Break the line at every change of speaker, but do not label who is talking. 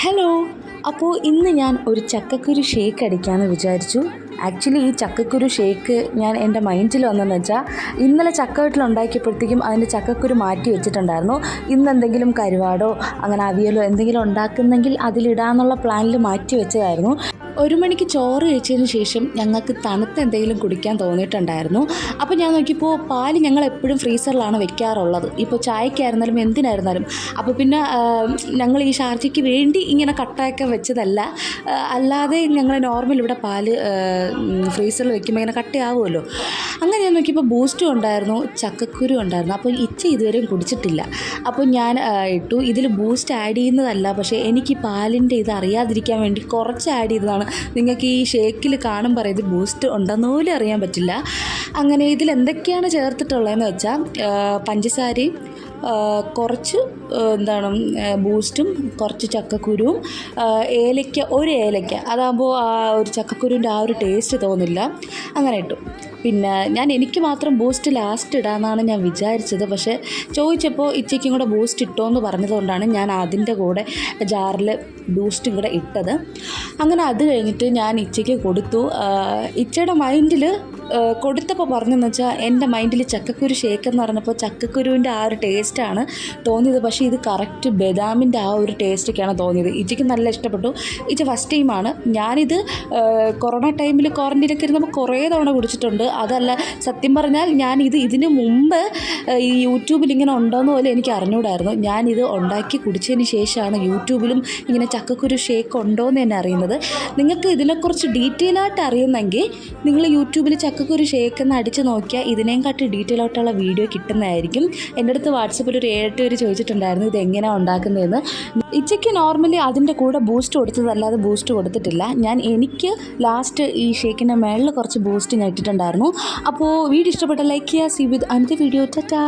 Hello അപ്പോൾ ഇന്ന് ഞാൻ ഒരു ചക്കക്കുരു ഷേക്ക് അടിക്കാമെന്ന് വിചാരിച്ചു. ആക്ച്വലി ഈ ചക്കക്കുരു ഷേക്ക് ഞാൻ എന്റെ മൈൻഡിൽ വന്നതെന്ന് വെച്ചാൽ ഇന്നലെ ചക്കവീട്ടിൽ ഉണ്ടാക്കിയപ്പോഴത്തേക്കും അതിന്റെ ചക്കക്കുരു മാറ്റി വെച്ചിട്ടുണ്ടായിരുന്നു. ഇന്ന് എന്തെങ്കിലും കരുവാടോ അങ്ങനെ അവിയലോ എന്തെങ്കിലും ഉണ്ടാക്കുന്നെങ്കിൽ അതിലിടാന്നുള്ള പ്ലാനിൽ മാറ്റി വെച്ചതായിരുന്നു. ഒരു മണിക്ക് ചോറ് കഴിച്ചതിന് ശേഷം ഞങ്ങൾക്ക് തണുത്ത എന്തെങ്കിലും കുടിക്കാൻ തോന്നിയിട്ടുണ്ടായിരുന്നു. അപ്പോൾ ഞാൻ നോക്കിയപ്പോൾ പാൽ ഞങ്ങൾ എപ്പോഴും ഫ്രീസറിലാണ് വെക്കാറുള്ളത്. ഇപ്പോൾ ചായക്കായിരുന്നാലും എന്തിനായിരുന്നാലും. അപ്പോൾ പിന്നെ ഞങ്ങൾ ഈ ഷാർജയ്ക്ക് വേണ്ടി ഇങ്ങനെ കട്ടയൊക്കെ വെച്ചതല്ല. അല്ലാതെ ഞങ്ങൾ നോർമൽ ഇവിടെ പാൽ ഫ്രീസറിൽ വെക്കുമ്പോൾ ഇങ്ങനെ കട്ടയാവുമല്ലോ. അങ്ങനെ ഞാൻ നോക്കിയപ്പോൾ ബൂസ്റ്റും ഉണ്ടായിരുന്നു ചക്കക്കുരു ഉണ്ടായിരുന്നു. അപ്പോൾ ഇച്ച ഇതുവരെയും കുടിച്ചിട്ടില്ല. അപ്പോൾ ഞാൻ ഇട്ടു. ഇതിൽ ബൂസ്റ്റ് ആഡ് ചെയ്യുന്നതല്ല പക്ഷേ എനിക്ക് പാലിന്റെ ഇത് അറിയാതിരിക്കാൻ വേണ്ടി കുറച്ച് ആഡ് ചെയ്തതാണ്. നിങ്ങൾക്ക് ഈ ഷേക്കിൽ കാണുമ്പോൾ ഇത് ബൂസ്റ്റ് ഉണ്ടെന്ന് പോലും അറിയാൻ പറ്റില്ല. അങ്ങനെ ഇതിൽ എന്തൊക്കെയാണ് ചേർത്തിട്ടുള്ളതെന്ന് വെച്ചാൽ പഞ്ചസാരയും കുറച്ച് എന്താണ് ബൂസ്റ്റും കുറച്ച് ചക്കക്കുരുവും. ഏലയ്ക്ക ഒരു ഏലയ്ക്ക. അതാകുമ്പോൾ ആ ഒരു ചക്കക്കുരുവിന്റെ ആ ഒരു ടേസ്റ്റ് തോന്നില്ല. അങ്ങനെ ഇട്ടു. പിന്നെ ഞാൻ എനിക്ക് മാത്രം ബൂസ്റ്റ് ലാസ്റ്റ് ഇടാമെന്നാണ് ഞാൻ വിചാരിച്ചത്. പക്ഷേ ചോദിച്ചപ്പോൾ ഇച്ചയ്ക്കും കൂടെ ബൂസ്റ്റ് ഇട്ടോ എന്ന് പറഞ്ഞതുകൊണ്ടാണ് ഞാൻ അതിന്റെ കൂടെ ജാറിൽ ബൂസ്റ്റും കൂടെ ഇട്ടത്. അങ്ങനെ അത് കഴിഞ്ഞിട്ട് ഞാൻ ഇച്ചയ്ക്ക് കൊടുത്തു. ഇച്ചയുടെ മൈൻഡിൽ കൊടുത്തപ്പോൾ പറഞ്ഞതെന്ന് വെച്ചാൽ എന്റെ മൈൻഡിൽ ചക്കക്കുരു ഷേക്ക് എന്ന് പറഞ്ഞപ്പോൾ ചക്കക്കുരുവിന്റെ ആ ഒരു ടേസ്റ്റാണ് തോന്നിയത്. പക്ഷേ ഇത് കറക്റ്റ് ബദാമിന്റെ ആ ഒരു ടേസ്റ്റൊക്കെയാണ് തോന്നിയത്. ഇച്ചയ്ക്ക് നല്ല ഇഷ്ടപ്പെട്ടു. ഇച്ച ഫസ്റ്റ് ടൈമാണ് ഞാനിത് കൊറോണ ടൈമിൽ ക്വാറന്റീനൊക്കെ ഇരുന്നപ്പോൾ കുറേ തവണ കുടിച്ചിട്ടുണ്ട്. അതല്ല സത്യം പറഞ്ഞാൽ ഞാനിത് ഇത് ഇതിന് മുമ്പ് ഈ യൂട്യൂബിൽ ഇങ്ങനെ ഉണ്ടോയെന്ന് പോലും എനിക്ക് അറിഞ്ഞുകൂടായിരുന്നു ഞാനിത് ഉണ്ടാക്കി കുടിച്ചതിന് ശേഷമാണ് യൂട്യൂബിലും ഇങ്ങനെ ചക്കക്കുരു ഷേക്ക് ഉണ്ടോ എന്ന് തന്നെ അറിയുന്നത്. നിങ്ങൾക്ക് ഇതിനെക്കുറിച്ച് ഡീറ്റെയിൽ ആയിട്ട് അറിയുന്നെങ്കിൽ നിങ്ങൾ യൂട്യൂബിൽ ചക്കക്കുരു ഷേക്ക് എന്ന് അടിച്ച് നോക്കിയാൽ ഇതിനേയും കാട്ടി ഡീറ്റെയിൽ ആയിട്ടുള്ള വീഡിയോ കിട്ടുന്നതായിരിക്കും. എന്റെ അടുത്ത് വാട്സപ്പിൽ ഒരു ഏഴെട്ട് പേര് ചോദിച്ചിട്ടുണ്ടായിരുന്നു ഇത് എങ്ങനെയാണ് ഉണ്ടാക്കുന്നതെന്ന്? ഇച്ചയ്ക്ക് നോർമലി അതിന്റെ കൂടെ ബൂസ്റ്റ് കൊടുത്തതല്ലാതെ ബൂസ്റ്റ് കൊടുത്തിട്ടില്ല. ഞാൻ എനിക്ക് ലാസ്റ്റ് ഈ ഷേക്കിന്റെ മേളിൽ കുറച്ച് ബൂസ്റ്റ് ഞാൻ ഇട്ടിട്ടുണ്ടായിരുന്നു. അപ്പോൾ വീഡിയോ ഇഷ്ടപ്പെട്ട ലൈക്ക് ചെയ്യുക. സി വിത്ത് അനത്തെ വീഡിയോ ടാറ്റാ